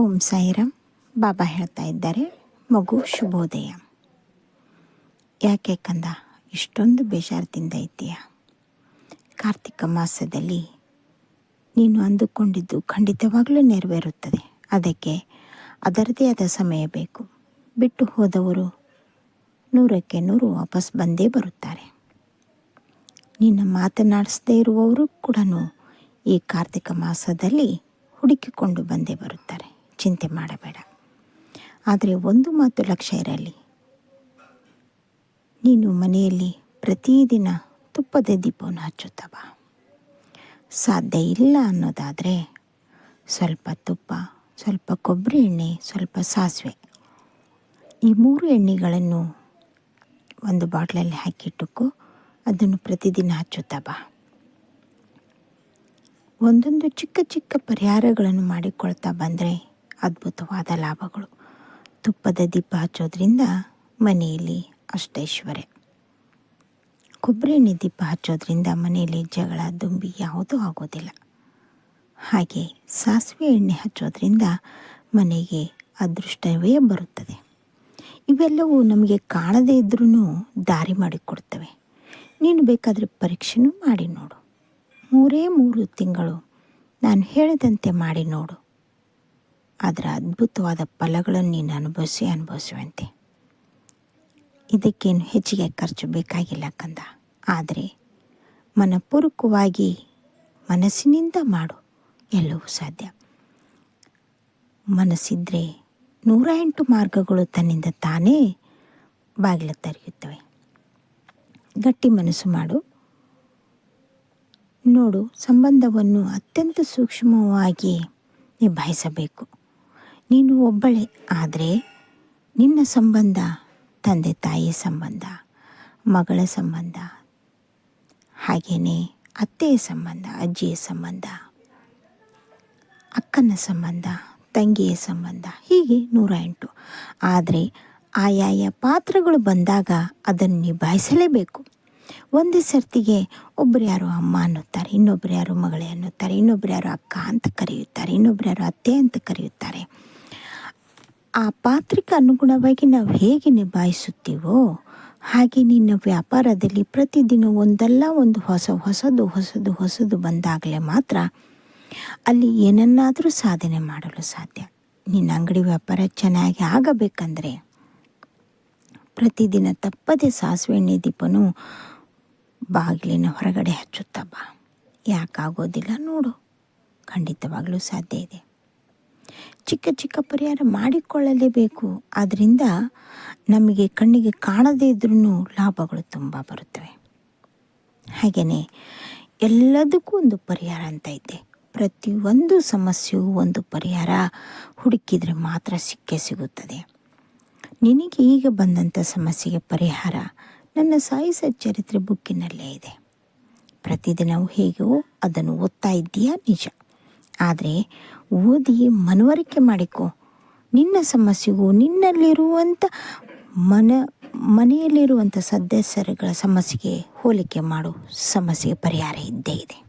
ಓಂ ಸಾಯಿರಾಮ್. ಬಾಬಾ ಹೇಳ್ತಾ ಇದ್ದಾರೆ, ಮಗು ಶುಭೋದಯ. ಯಾಕೆ ಕಂದ, ಇಷ್ಟೊಂದು ಬೇಜಾರದಿಂದ ಇದ್ದೀಯ? ಕಾರ್ತಿಕ ಮಾಸದಲ್ಲಿ ನೀನು ಅಂದುಕೊಂಡಿದ್ದು ಖಂಡಿತವಾಗಲೂ ನೆರವೇರುತ್ತದೆ. ಅದಕ್ಕೆ ಅದರದೇ ಆದ ಸಮಯ ಬೇಕು. ಬಿಟ್ಟು ಹೋದವರು ನೂರಕ್ಕೆ ನೂರು ವಾಪಸ್ ಬಂದೇ ಬರುತ್ತಾರೆ. ನಿನ್ನ ಮಾತನಾಡಿಸದೇ ಇರುವವರು ಕೂಡ ಈ ಕಾರ್ತಿಕ ಮಾಸದಲ್ಲಿ ಹುಡುಕಿಕೊಂಡು ಬಂದೇ ಬರುತ್ತಾರೆ. ಚಿಂತೆ ಮಾಡಬೇಡ. ಆದರೆ ಒಂದು ಮಾತು ಲಕ್ಷ್ಯ ಇರಲಿ. ನೀನು ಮನೆಯಲ್ಲಿ ಪ್ರತಿದಿನ ತುಪ್ಪದ ದೀಪವನ್ನು ಹಚ್ಚುತ್ತಾ ಬಾ. ಸಾಧ್ಯ ಇಲ್ಲ ಅನ್ನೋದಾದರೆ ಸ್ವಲ್ಪ ತುಪ್ಪ, ಸ್ವಲ್ಪ ಕೊಬ್ಬರಿ ಎಣ್ಣೆ, ಸ್ವಲ್ಪ ಸಾಸಿವೆ. ಈ ಮೂರು ಎಣ್ಣೆಗಳನ್ನು ಒಂದು ಬಾಟ್ಲಲ್ಲಿ ಹಾಕಿಟ್ಟುಕೋ, ಅದನ್ನು ಪ್ರತಿದಿನ ಹಚ್ಚುತ್ತಾ ಬಾ. ಒಂದೊಂದು ಚಿಕ್ಕ ಚಿಕ್ಕ ಪರಿಹಾರಗಳನ್ನು ಮಾಡಿಕೊಳ್ತಾ ಬಂದರೆ ಅದ್ಭುತವಾದ ಲಾಭಗಳು. ತುಪ್ಪದ ದೀಪ ಹಚ್ಚೋದ್ರಿಂದ ಮನೆಯಲ್ಲಿ ಅಷ್ಟೈಶ್ವರ್ಯ ಕೊಬ್ಬರಿ ಎಣ್ಣೆ ದೀಪ ಹಚ್ಚೋದ್ರಿಂದ ಮನೆಯಲ್ಲಿ ಜಗಳ, ದುಂಬಿ ಯಾವುದೂ ಆಗೋದಿಲ್ಲ. ಹಾಗೆ ಸಾಸಿವೆ ಎಣ್ಣೆ ಹಚ್ಚೋದ್ರಿಂದ ಮನೆಗೆ ಅದೃಷ್ಟವೇ ಬರುತ್ತದೆ. ಇವೆಲ್ಲವೂ ನಮಗೆ ಕಾಣದೇ ಇದ್ರೂ ದಾರಿ ಮಾಡಿಕೊಡ್ತವೆ. ನೀನು ಬೇಕಾದರೆ ಪರೀಕ್ಷೆನೂ ಮಾಡಿ ನೋಡು. ಮೂರೇ ಮೂರು ತಿಂಗಳು ನಾನು ಹೇಳಿದಂತೆ ಮಾಡಿ ನೋಡು. ಅದರ ಅದ್ಭುತವಾದ ಫಲಗಳನ್ನು ನೀನು ಅನುಭವಿಸಿ, ಅನುಭವಿಸುವಂತೆ. ಇದಕ್ಕೇನು ಹೆಚ್ಚಿಗೆ ಖರ್ಚು ಬೇಕಾಗಿಲ್ಲ ಕಂದ. ಆದರೆ ಮನಪೂರ್ವಕವಾಗಿ ಮನಸ್ಸಿನಿಂದ ಮಾಡು. ಎಲ್ಲವೂ ಸಾಧ್ಯ. ಮನಸ್ಸಿದ್ರೆ ನೂರ ಎಂಟು ಮಾರ್ಗಗಳು ತನ್ನಿಂದ ತಾನೇ ಬಾಗಿಲು ತೆರೆಯುತ್ತವೆ. ಗಟ್ಟಿ ಮನಸ್ಸು ಮಾಡು. ನೋಡು, ಸಂಬಂಧವನ್ನು ಅತ್ಯಂತ ಸೂಕ್ಷ್ಮವಾಗಿ ನಿಭಾಯಿಸಬೇಕು. ನೀನು ಒಬ್ಬಳೇ, ಆದರೆ ನಿನ್ನ ಸಂಬಂಧ, ತಂದೆ ತಾಯಿಯ ಸಂಬಂಧ, ಮಗಳ ಸಂಬಂಧ ಹಾಗೆಯೇ ಅತ್ತೆಯ ಸಂಬಂಧ, ಅಜ್ಜಿಯ ಸಂಬಂಧ, ಅಕ್ಕನ ಸಂಬಂಧ, ತಂಗಿಯ ಸಂಬಂಧ, ಹೀಗೆ ನೂರ ಎಂಟು. ಆದರೆ ಆಯಾಯ ಪಾತ್ರಗಳು ಬಂದಾಗ ಅದನ್ನು ನಿಭಾಯಿಸಲೇಬೇಕು. ಒಂದೇ ಸರ್ತಿಗೆ ಒಬ್ಬರು ಯಾರು ಅಮ್ಮ ಅನ್ನುತ್ತಾರೆ ಇನ್ನೊಬ್ಬರು ಯಾರು ಮಗಳೇ ಅನ್ನುತ್ತಾರೆ ಇನ್ನೊಬ್ಬರು ಯಾರು ಅಕ್ಕ ಅಂತ ಕರೆಯುತ್ತಾರೆ ಇನ್ನೊಬ್ಬರು ಯಾರು ಅತ್ತೆ ಅಂತ ಕರೆಯುತ್ತಾರೆ. ಆ ಪಾತ್ರಕ್ಕೆ ಅನುಗುಣವಾಗಿ ನಾವು ಹೇಗೆ ನಿಭಾಯಿಸುತ್ತೀವೋ ಹಾಗೆ ನಿನ್ನ ವ್ಯಾಪಾರದಲ್ಲಿ ಪ್ರತಿದಿನ ಒಂದಲ್ಲ ಒಂದು ಹೊಸ ಹೊಸದು ಹೊಸದು ಹೊಸದು ಬಂದಾಗಲೇ ಮಾತ್ರ ಅಲ್ಲಿ ಏನನ್ನಾದರೂ ಸಾಧನೆ ಮಾಡಲು ಸಾಧ್ಯ. ನಿನ್ನ ಅಂಗಡಿ ವ್ಯಾಪಾರ ಚೆನ್ನಾಗಿ ಆಗಬೇಕಂದ್ರೆ ಪ್ರತಿದಿನ ತಪ್ಪದೆ ಸಾಸಿವೆ ಎಣ್ಣೆ ದೀಪನು ಬಾಗಿಲಿನ ಹೊರಗಡೆ ಹಚ್ಚುತ್ತಾ ಬಾ. ಯಾಕಾಗೋದಿಲ್ಲ ನೋಡು. ಖಂಡಿತವಾಗಲೂ ಸಾಧ್ಯ ಇದೆ. ಚಿಕ್ಕ ಚಿಕ್ಕ ಪರಿಹಾರ ಮಾಡಿಕೊಳ್ಳಲೇಬೇಕು. ಆದ್ದರಿಂದ ನಮಗೆ ಕಣ್ಣಿಗೆ ಕಾಣದೇ ಇದ್ರೂ ಲಾಭಗಳು ತುಂಬ ಬರುತ್ತವೆ. ಹಾಗೆಯೇ ಎಲ್ಲದಕ್ಕೂ ಒಂದು ಪರಿಹಾರ ಅಂತ ಇದೆ ಪ್ರತಿಯೊಂದು ಸಮಸ್ಯೆಯೂ ಒಂದು ಪರಿಹಾರ ಹುಡುಕಿದರೆ ಮಾತ್ರ ಸಿಕ್ಕೇ ಸಿಗುತ್ತದೆ. ನಿನಗೆ ಈಗ ಬಂದಂಥ ಸಮಸ್ಯೆಗೆ ಪರಿಹಾರ ನನ್ನ ಸಾಯಿಸ ಚರಿತ್ರೆ ಬುಕ್ಕಿನಲ್ಲೇ ಇದೆ. ಪ್ರತಿದಿನವೂ ಹೇಗೋ ಅದನ್ನು ಓದ್ತಾ ಇದ್ದೀಯಾ ನಿಜ. ಆದರೆ ಓದಿ ಮನವರಿಕೆ ಮಾಡಿಕೊ. ನಿನ್ನ ಸಮಸ್ಯೆಗೂ ನಿನ್ನಲ್ಲಿರುವಂಥ ಮನ ಮನೆಯಲ್ಲಿರುವಂಥ ಸದಸ್ಯರುಗಳ ಸಮಸ್ಯೆಗೆ ಹೋಲಿಕೆ ಮಾಡು. ಸಮಸ್ಯೆಗೆ ಪರಿಹಾರ ಇದ್ದೇ ಇದೆ.